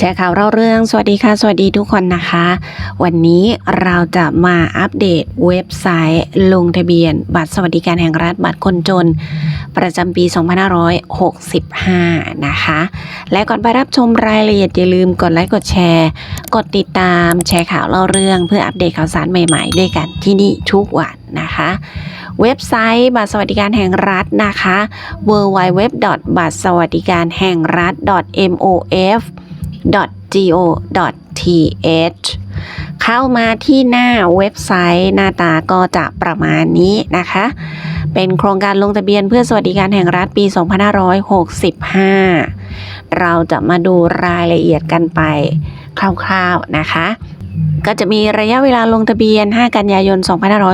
แชร์ข่าวเล่าเรื่อง สวัสดีค่ะ สวัสดีทุกคนนะคะ วันนี้เราจะมาอัปเดตเว็บไซต์ลงทะเบียน บัตรสวัสดิการแห่งรัฐบัตรคนจน ประจำปี 2565 นะคะ และก่อนไปรับชมรายละเอียดอย่าลืมกดไลค์กดแชร์ กดติดตามแชร์ข่าวเล่าเรื่องเพื่ออัปเดตข่าวสารใหม่ๆ ด้วยกันที่นี่ทุกวันนะคะ เว็บไซต์บัตรสวัสดิการแห่งรัฐนะคะ w w w บัตรสวัสดิการแห่งรัฐ mof go.th เข้ามาที่หน้าเว็บไซต์หน้าตาก็จะประมาณนี้นะคะ เป็นโครงการลงทะเบียนเพื่อสวัสดิการแห่งรัฐปี 2565 เราจะมาดูรายละเอียดกันไปคร่าวๆนะคะก็จะมีระยะเวลาลงทะเบียน 5 กันยายน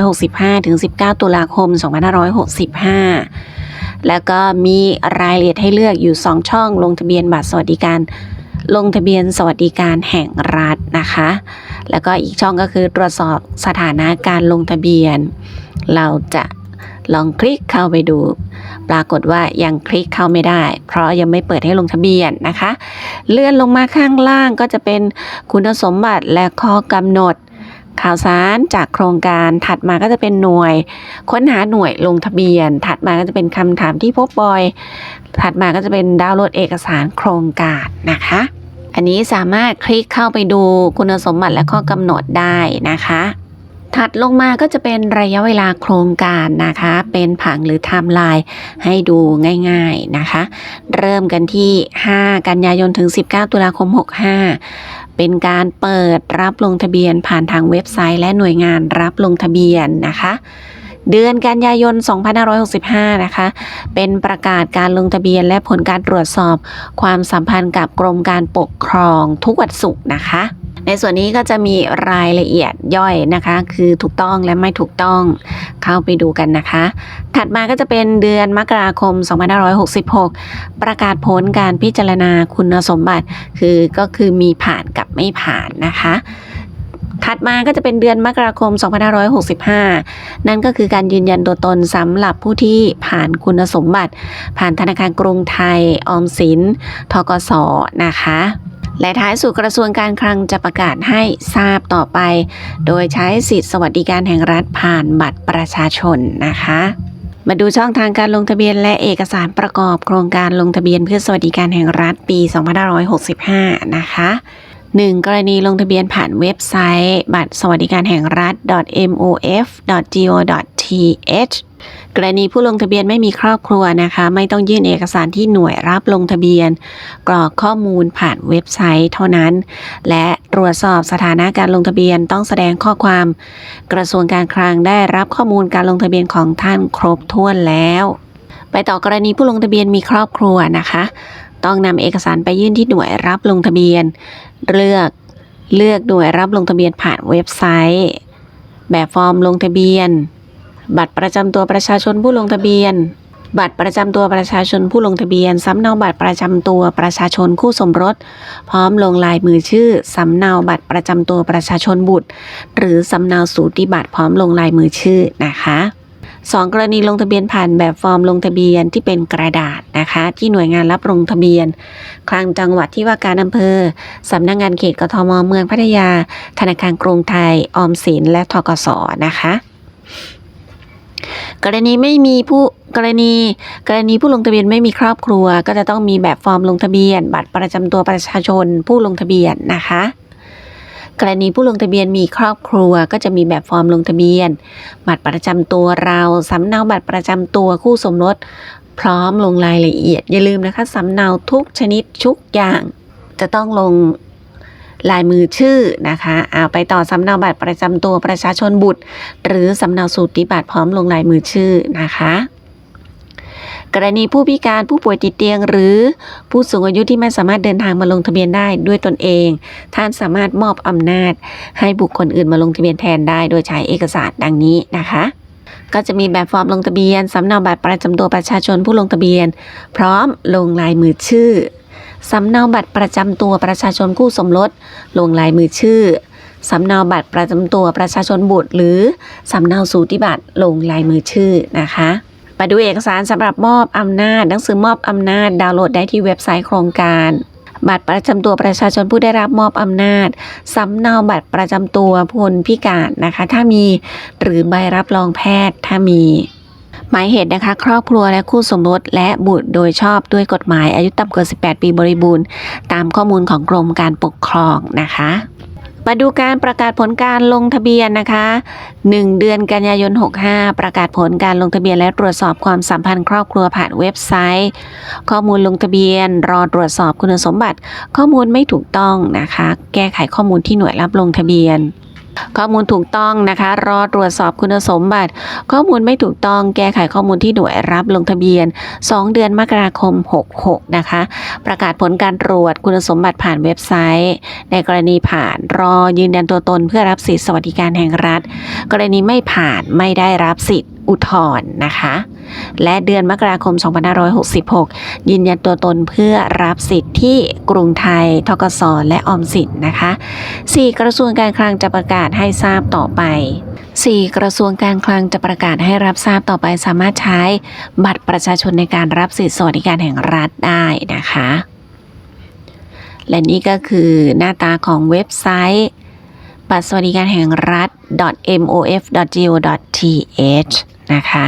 2565 ถึง 19 ตุลาคม 2565 แล้วก็มีรายละเอียดให้เลือกอยู่ 2 ช่องลงทะเบียนบัตรสวัสดิการ ลงทะเบียนสวัสดิการแห่งรัฐนะคะ แล้วก็อีกช่องก็คือตรวจสอบสถานะการลงทะเบียน เราจะลองคลิกเข้าไปดู ปรากฏว่ายังคลิกเข้าไม่ได้ เพราะยังไม่เปิดให้ลงทะเบียนนะคะ เลื่อนลงมาข้างล่างก็จะเป็นคุณสมบัติและข้อกำหนด ข่าวสารจากโครงการถัดมาก็จะเป็นหน่วย ค้นหาหน่วยลงทะเบียน ถัดมาก็จะเป็นคำถามที่พบบ่อย ถัดมาก็จะเป็นดาวน์โหลดเอกสารโครงการนะคะ อันนี้สามารถคลิกเข้าไปดูคุณสมบัติและข้อกำหนดได้นะคะถัดลงมาก็จะเป็นระยะเวลาโครงการนะคะ เป็นผังหรือไทม์ไลน์ให้ดูง่าย ๆนะคะ เริ่มกันที่ 5 กันยายนถึง 19 ตุลาคม 65 เป็นการเปิดรับลงทะเบียนผ่านทางเว็บไซต์ และหน่วยงานรับลงทะเบียนนะคะ เดือนกันยายน 2565 นะคะ เป็นประกาศการลงทะเบียนและผลการตรวจสอบความสัมพันธ์กับกรมการปกครองทุกวันศุกร์นะคะ ในส่วนนี้ก็จะมีรายละเอียดย่อยนะคะ คือถูกต้องและไม่ถูกต้องเข้าไปดูกันนะคะ ถัดมาก็จะเป็นเดือนมกราคม 2566 ประกาศผลการพิจารณาคุณสมบัติ คือก็คือมีผ่านกับไม่ผ่านนะคะถัดมาก็จะเป็นเดือนมกราคม 2565 นั่นก็คือการยืนยันตัวตนสำหรับผู้ที่ผ่านคุณสมบัติ ผ่านธนาคารกรุงไทย ออมสิน ทกสนะคะ และท้ายสุดกระทรวงการคลังจะประกาศให้ทราบต่อไป โดยใช้สิทธิสวัสดิการแห่งรัฐผ่านบัตรประชาชนนะคะมาดูช่องทางการลงทะเบียนและเอกสารประกอบโครงการลงทะเบียนเพื่อสวัสดิการแห่งรัฐปี 2565 นะคะ 1. กรณีลงทะเบียนผ่านเว็บไซต์ บัตรสวัสดิการแห่งรัฐ mof.go.th กรณีผู้ลงทะเบียนไม่มีครอบครัวนะคะ ไม่ต้องยื่นเอกสารที่หน่วยรับลงทะเบียน กรอกข้อมูลผ่านเว็บไซต์เท่านั้น และตรวจสอบสถานะการลงทะเบียนต้องแสดงข้อความ กระทรวงการคลังได้รับข้อมูลการลงทะเบียนของท่านครบถ้วนแล้ว ไปต่อกรณีผู้ลงทะเบียนมีครอบครัวนะคะ ต้องนำเอกสารไปยื่นที่หน่วยรับลงทะเบียน เลือกเลือกหน่วยรับลงทะเบียนผ่านเว็บไซต์ แบบฟอร์มลงทะเบียน บัตรประจำตัวประชาชนผู้ลงทะเบียน บัตรประจำตัวประชาชนผู้ลงทะเบียน สำเนาบัตรประจำตัวประชาชนคู่สมรส พร้อมลงลายมือชื่อ สำเนาบัตรประจำตัวประชาชนบุตร หรือสำเนาสูติบัตรพร้อมลงลายมือชื่อนะคะ สองกรณีลงทะเบียนผ่านแบบฟอร์มลงทะเบียนที่เป็นกระดาษนะคะ ที่หน่วยงานรับลงทะเบียน คลังจังหวัดที่ว่าการอำเภอสำนักงงานเขตกทมเมืองพัทยา ธนาคารกรุงไทย ออมสิน และทกสนะคะกรณีไม่มีผู้กรณี กรณีผู้ลงทะเบียนไม่มีครอบครัว ก็จะต้องมีแบบฟอร์มลงทะเบียน บัตรประจำตัวประชาชนผู้ลงทะเบียนนะคะ กรณีผู้ลงทะเบียนมีครอบครัวก็จะมีแบบฟอร์มลงทะเบียน บัตรประจำตัวเราสำเนาบัตรประจำตัวคู่สมรส พร้อมลงรายละเอียด อย่าลืมนะคะสำเนาทุกชนิดทุกอย่าง จะต้องลงลายมือชื่อนะคะเอาไปต่อสำเนาบัตรประจำตัวประชาชนบุตร หรือสำเนาสูติบัตรพร้อมลงลายมือชื่อนะคะ กรณีผู้พิการผู้ป่วยติดเตียง หรือผู้สูงอายุที่ไม่สามารถเดินทางมาลงทะเบียนได้ด้วยตนเอง ท่านสามารถมอบอำนาจ ให้บุคคลอื่นมาลงทะเบียนแทนได้ โดยใช้เอกสารดังนี้นะคะก็จะมีแบบฟอร์มลงทะเบียน สำเนาบัตรประจำตัวประชาชนผู้ลงทะเบียน พร้อมลงลายมือชื่อ สำเนาบัตรประจำตัวประชาชนคู่สมรส ลงลายมือชื่อ สำเนาบัตรประจำตัวประชาชนบุตร หรือ สำเนาสูติบัตรลงลายมือชื่อนะคะ มาดูเอกสารสำหรับมอบอำนาจ หนังสือมอบอำนาจ ดาวน์โหลดได้ที่เว็บไซต์โครงการบัตรประจำตัวประชาชนผู้ได้รับมอบอำนาจ สำเนาบัตรประจำตัวคนพิการนะคะ ถ้ามีหรือใบรับรองแพทย์ถ้ามี หมายเหตุนะคะ ครอบครัวและคู่สมรสและบุตรโดยชอบด้วยกฎหมายอายุต่ำกว่า18 ปีบริบูรณ์ ตามข้อมูลของกรมการปกครองนะคะ มาดูการประกาศผลการลงทะเบียนนะคะ 1 เดือนกันยายน 65 ประกาศผลการลงทะเบียนและตรวจสอบความสัมพันธ์ครอบครัวผ่านเว็บไซต์ ข้อมูลลงทะเบียน รอตรวจสอบคุณสมบัติ ข้อมูลไม่ถูกต้องนะคะ แก้ไขข้อมูลที่หน่วยรับลงทะเบียน ข้อมูลถูกต้องนะคะ รอตรวจสอบคุณสมบัติ ข้อมูลไม่ถูกต้องแก้ไขข้อมูลที่หน่วยรับลงทะเบียน 2 เดือนมกราคม 66 นะคะ ประกาศผลการตรวจคุณสมบัติผ่านเว็บไซต์ ในกรณีผ่านรอยืนยันตัวตนเพื่อรับสิทธิสวัสดิการแห่งรัฐ กรณีไม่ผ่านไม่ได้รับสิทธิ อุทธรณ์นะคะ และเดือนมกราคม 2566 ยืนยันตัวตนเพื่อรับสิทธิ์ที่กรุงไทยทกสและออมสินนะคะ 4 กระทรวงการคลังจะประกาศให้ทราบต่อไป 4 กระทรวงการคลังจะประกาศให้รับทราบต่อไปสามารถใช้บัตรประชาชนในการรับสิทธิสวัสดิการแห่งรัฐได้นะคะ และนี่ก็คือหน้าตาของเว็บไซต์บัตรสวัสดิการแห่งรัฐ .mof.go.th นะคะ